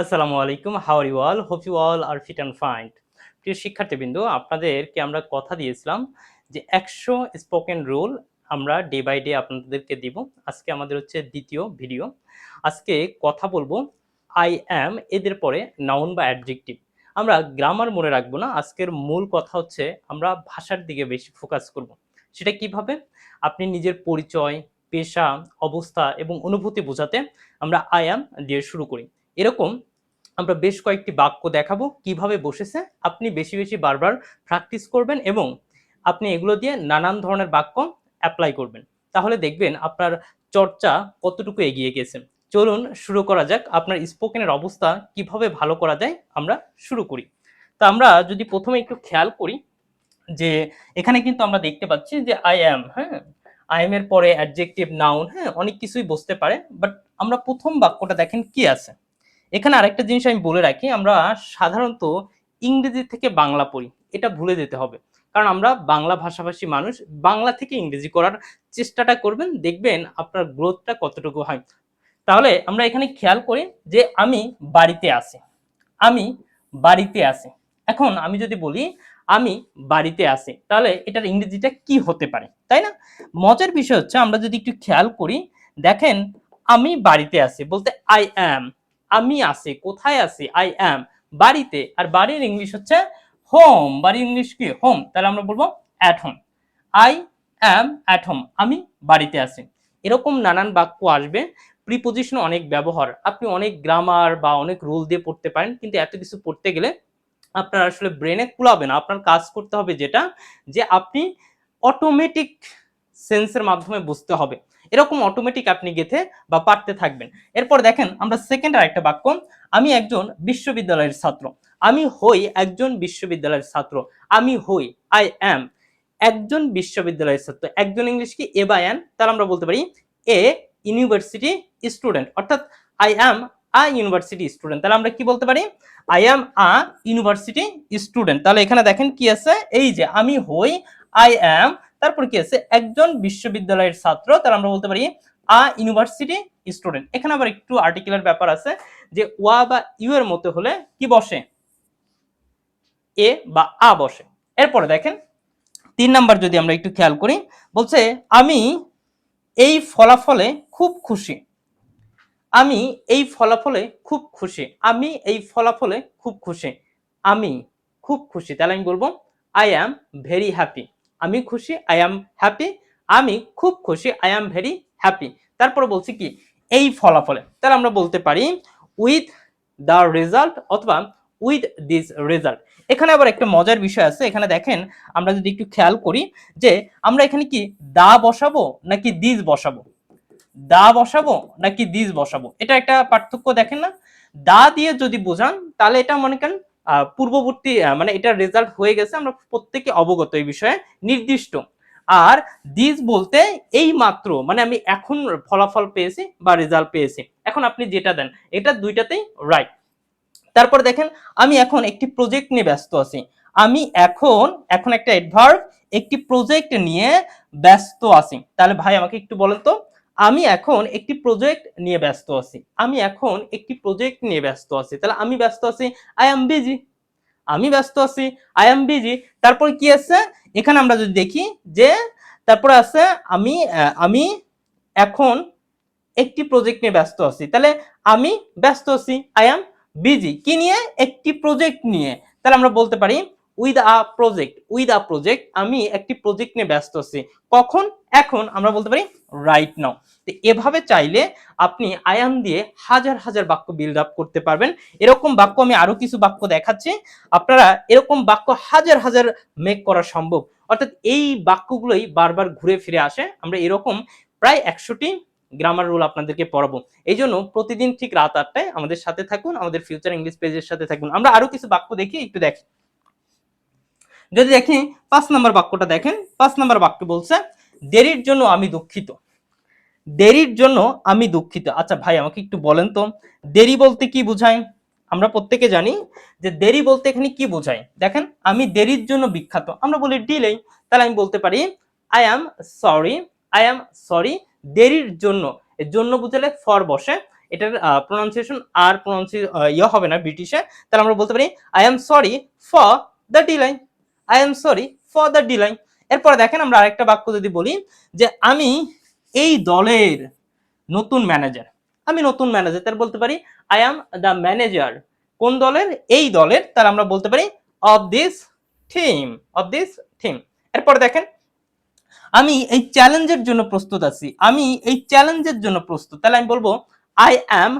আসসালামু আলাইকুম how are you all hope you all are fit and fine প্রিয় শিক্ষার্থীবৃন্দ, আপনাদেরকে আমরা কথা দিয়েছিলাম যে একশো স্পোকেন রুল আমরা ডে বাই ডে আপনাদেরকে দিব। আজকে আমাদের হচ্ছে দ্বিতীয় ভিডিও আজকে কথা বলব আই অ্যাম এদের পরে নাউন বা অ্যাডজেক্টিভ আমরা গ্রামার মনে রাখব না, আজকের মূল কথা হচ্ছে আমরা ভাষার দিকে বেশি ফোকাস করব। সেটা কীভাবে? আপনি নিজের পরিচয়, পেশা, অবস্থা এবং অনুভূতি বোঝাতে আমরা আই অ্যাম দিয়ে শুরু করি। এরকম আমরা বেশ কয়েকটি বাক্য দেখাবো, কীভাবে বসেছে, আপনি বেশি বেশি বারবার প্র্যাকটিস করবেন এবং আপনি এগুলো দিয়ে নানান ধরনের বাক্য অ্যাপ্লাই করবেন। তাহলে দেখবেন আপনার চর্চা কতটুকু এগিয়ে গেছে। চলুন শুরু করা যাক, আপনার স্পোকেনের অবস্থা কীভাবে ভালো করা যায় আমরা শুরু করি। তা আমরা যদি প্রথমে একটু খেয়াল করি যে এখানে কিন্তু আমরা দেখতে পাচ্ছি যে আই অ্যাম হ্যাঁ? আই এম এর পরে অ্যাডজেক্টিভ নাউন হ্যাঁ? অনেক কিছুই বসতে পারে বাট আমরা প্রথম বাক্যটা দেখেন কি আছে। এখানে আরেকটা জিনিস আমি বলে রাখি, আমরা সাধারণত ইংরেজি থেকে বাংলা পড়ি, এটা ভুলে যেতে হবে। কারণ আমরা বাংলা ভাষাভাষী মানুষ, বাংলা থেকে ইংরেজি করার চেষ্টাটা করবেন, দেখবেন আপনার গ্রোথটা কতটুকু হয়। তাহলে আমরা এখানে খেয়াল করি যে আমি বাড়িতে আসি আমি বাড়িতে আসি এখন আমি যদি বলি, আমি বাড়িতে আসি তাহলে এটার ইংরেজিটা কি হতে পারে, তাই না? মজার বিষয় হচ্ছে, আমরা যদি একটু খেয়াল করি, দেখেন আমি বাড়িতে আসি বলতে আই অ্যাম আমি আছি, কোথায় আছি? আই অ্যাম বাড়িতে, আর বাড়ির ইংলিশ হচ্ছে হোম বাড়ির ইংলিশ কি? হোম তাহলে আমরা বলব at home I am at home আমি বাড়িতে আছি। এরকম নানান বাক্য আসবে। প্রিপোজিশন অনেক ব্যবহার। আপনি অনেক গ্রামার বা অনেক রুল দিয়ে পড়তে পারেন, কিন্তু এত কিছু পড়তে গেলে আপনার আসলে ব্রেনে কুলাবে না। আপনার কাজ করতে হবে যেটা, যে আপনি অটোমেটিক সেন্সের মাধ্যমে বুঝতে হবে। এরকম অটোমেটিক আপনি গেথে বা পারতে থাকবেন। এরপর দেখেন, আমরা সেকেন্ড আর একটা বাক্য, আমি একজন বিশ্ববিদ্যালয়ের ছাত্র। আমি হই একজন বিশ্ববিদ্যালয়ের ছাত্র। আমি হই আই অ্যাম একজন বিশ্ববিদ্যালয়ের ছাত্র। একজন ইংলিশ কি? এ বাই অ্যান তাহলে আমরা বলতে পারি এ ইউনিভার্সিটি স্টুডেন্ট অর্থাৎ I am a university student তাহলে আমরা কি বলতে পারি? I am a university student তাহলে এখানে দেখেন কি আছে? এই যে, আমি হই আই অ্যাম তারপর কি আছে? একজন বিশ্ববিদ্যালয়ের ছাত্র তাহলে আমরা বলতে পারি আ ইউনিভার্সিটি স্টুডেন্ট। এখানে আবার একটু আর্টিকেলের ব্যাপার আছে যে ওয়া বা ইউ এর মতো হলে কি বসে? এ বা আ বসে। এরপরে দেখেন, তিন নাম্বার যদি আমরা একটু খেয়াল করি, বলছে, আমি এই ফলাফলে খুব খুশি। আমি এই ফলাফলে খুব খুশি। আমি এই ফলাফলে খুব খুশি। আমি খুব খুশি। তাহলে আমি বলব আই অ্যাম ভেরি হ্যাপি আমি খুশি আই অ্যাম হ্যাপি আমি খুব খুশি আই অ্যাম ভেরি হ্যাপি তারপরে বলছি কি, এই ফলাফলে। তাহলে আমরা বলতে পারি উইথ দ্য রেজাল্ট অথবা উইথ দিস রেজাল্ট এখানে আবার একটা মজার বিষয় আছে। এখানে দেখেন, আমরা যদি একটু খেয়াল করি যে, আমরা এখানে কি দা বসাবো নাকি দিস বসাবো? দা বসাবো নাকি দিস বসাবো? এটা একটা পার্থক্য দেখেন না? দা দিয়ে যদি বোঝান, তাহলে এটা মনে করেন পূর্ববর্তী মানে এটা রেজাল্ট হয়ে গেছে, আমরা প্রত্যেকে অবগত এই বিষয়ে, নির্দিষ্ট। আর দিস বলতে এই মাত্র মানে আমি এখন ফলাফল পেয়েছি বা রেজাল্ট পেয়েছি। এখন আপনি যেটা দেন, এটা দুইটাতেই রাইট তারপর দেখেন, আমি এখন একটি প্রজেক্ট নিয়ে ব্যস্ত আছি। আমি এখন এখন একটা অ্যাডভার্ব একটি প্রজেক্ট নিয়ে ব্যস্ত আছি। তাহলে ভাই, আমাকে একটু বলেন তো। আমি এখন একটি প্রজেক্ট নিয়ে ব্যস্ত আছি। আমি এখন একটি প্রজেক্ট নিয়ে ব্যস্ত আছি। তাহলে আমি ব্যস্ত আছি আই এম বিজি আমি ব্যস্ত আছি আই এম বিজি তারপর কি আছে? এখানে আমরা যদি দেখি যে, তারপরে আছে আমি আমি এখন একটি প্রজেক্ট নিয়ে ব্যস্ত আছি। তাহলে আমি ব্যস্ত আছি আই এম বিজি কি নিয়ে? একটি প্রজেক্ট নিয়ে। তাহলে আমরা বলতে পারি with a project with a project আমি একটি প্রজেক্ট নিয়ে ব্যস্ত আছি। কখন? এখন, আমরা বলতে পারি রাইট নাও তো এভাবে চাইলে আপনি আয়াম দিয়ে হাজার হাজার বাক্য বিল্ড আপ করতে পারবেন। এরকম বাক্য আমি আরও কিছু বাক্য দেখাচ্ছি। আপনারা এরকম বাক্য হাজার হাজার মেক করা সম্ভব। অর্থাৎ এই বাক্যগুলোই বারবার ঘুরে ফিরে আসে। আমরা এরকম প্রায় একশোটি গ্রামার রুল আপনাদেরকে পড়াবো। এই জন্য প্রতিদিন ঠিক রাত আটটায় আমাদের সাথে থাকুন, আমাদের ফিউচার ইংলিশ পেজের সাথে থাকুন। আমরা আরও কিছু বাক্য দেখি, একটু দেখি। যদি দেখি পাঁচ নম্বর বাক্যটা দেখেন, পাঁচ নম্বর বাক্য বলছে, দেরির জন্য আমি দুঃখিত। দেরির জন্য আমি দুঃখিত। আচ্ছা ভাই, আমাকে একটু বলেন তো, দেরি বলতে কি বোঝায় আমরা প্রত্যেকে জানি যে দেরি বলতে এখানে কি বোঝায় দেখেন, আমি দেরির জন্য বিখ্যাত। আমরা বলি ডিলেই তাহলে আমি বলতে পারি I am sorry I am sorry দেরির জন্য। এর জন্য বুঝালে ফর বসে। এটার প্রোনাউন্সিয়েশন আর প্রোনাউন্সি ইয়ে হবে না, ব্রিটিশে। তাহলে আমরা বলতে পারি I am sorry for the delay I am sorry for the delay এরপরে দেখেন আমরা আরেকটা বাক্য যদি বলি যে আমি এই দলের নতুন ম্যানেজার আমি নতুন ম্যানেজার তার বলতে পারি আই অ্যাম দ্য ম্যানেজার কোন দলের? এই দলের, তার আমরা বলতে পারি of this theme of this theme এরপর দেখেন, আমি এই চ্যালেঞ্জের জন্য প্রস্তুত আছি। আমি এই চ্যালেঞ্জের জন্য প্রস্তুত। তাহলে আমি বলব I am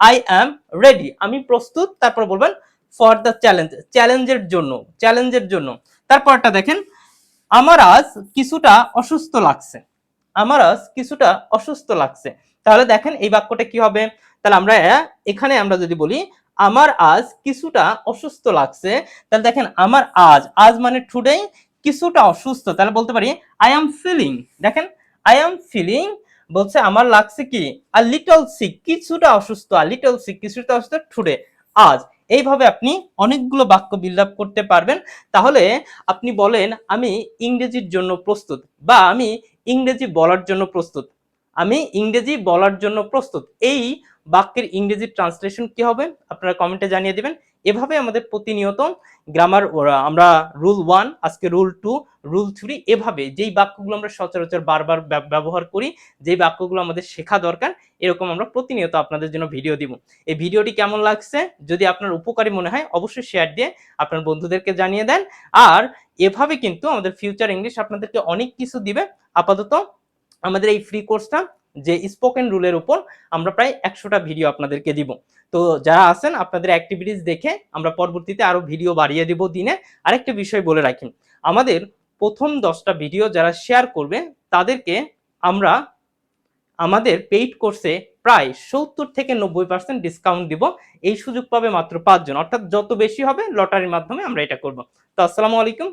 I am ready আমি প্রস্তুত, তারপর বলবেন ফর দ্য চ্যালেঞ্জ চ্যালেঞ্জের জন্য চ্যালেঞ্জের জন্য। তারপরটা দেখেন, আমার আজ কিছুটা অসুস্থ লাগছে। আমার আজ কিছুটা অসুস্থ লাগছে। তাহলে দেখেন, এই বাক্যটা কি হবে? তাহলে আমরা, এখানে আমরা যদি বলি, আমার আজ কিছুটা অসুস্থ লাগছে। তাহলে দেখেন, আমার আজ আজ মানে টুডে কিছুটা অসুস্থ। তাহলে বলতে পারি আই এম ফিলিং দেখেন আই এম ফিলিং বলছে, আমার লাগছে কি? আর লিটল সিক কিছুটা অসুস্থ আর লিটল সিক কিছুটা অসুস্থ টুডে আজ। এইভাবে আপনি অনেকগুলো বাক্য বিল্ড আপ করতে পারবেন। তাহলে আপনি বলেন, আমি ইংরেজির জন্য প্রস্তুত বা আমি ইংরেজি বলার জন্য প্রস্তুত। আমি ইংরেজি বলার জন্য প্রস্তুত। এই বাক্যের ইংরেজি ট্রান্সলেশন কি হবে? আপনারা কমেন্টে জানিয়ে দিবেন। এভাবে আমাদের প্রতিনিয়ত গ্রামার আমরা রুল ওয়ান আজকে রুল টু রুল থ্রি এভাবে যেই বাক্যগুলো আমরা সচরাচর বারবার ব্যব- ব্যবহার করি, যেই বাক্যগুলো আমাদের শেখা দরকার এরকম আমরা প্রতিনিয়ত আপনাদের জন্য ভিডিও দিব। এই ভিডিওটি কেমন লাগছে? যদি আপনার উপকারী মনে হয়, অবশ্যই শেয়ার দিয়ে আপনার বন্ধুদেরকে জানিয়ে দেন। আর এভাবে কিন্তু আমাদের ফিউচার ইংলিশ আপনাদেরকে অনেক কিছু দিবে। আপাতত আমাদের এই ফ্রি কোর্সটা যে স্পোকেন রুলের উপর আমরা প্রায় একশোটা ভিডিও আপনাদেরকে দিব। তো যারা আছেন, আপনাদের অ্যাক্টিভিটিস দেখে আমরা পরবর্তীতে আরও ভিডিও বাড়িয়ে দিব দিনে। আরেকটা বিষয় বলে রাখি, আমাদের প্রথম দশটা ভিডিও যারা শেয়ার করবে, তাদেরকে আমরা আমাদের পেইড কোর্সে প্রায় সত্তর থেকে নব্বই পার্সেন্ট ডিসকাউন্ট দিব। এই সুযোগ পাবে মাত্র পাঁচজন। অর্থাৎ যত বেশি হবে লটারির মাধ্যমে আমরা এটা করব। তো আসসালামু আলাইকুম।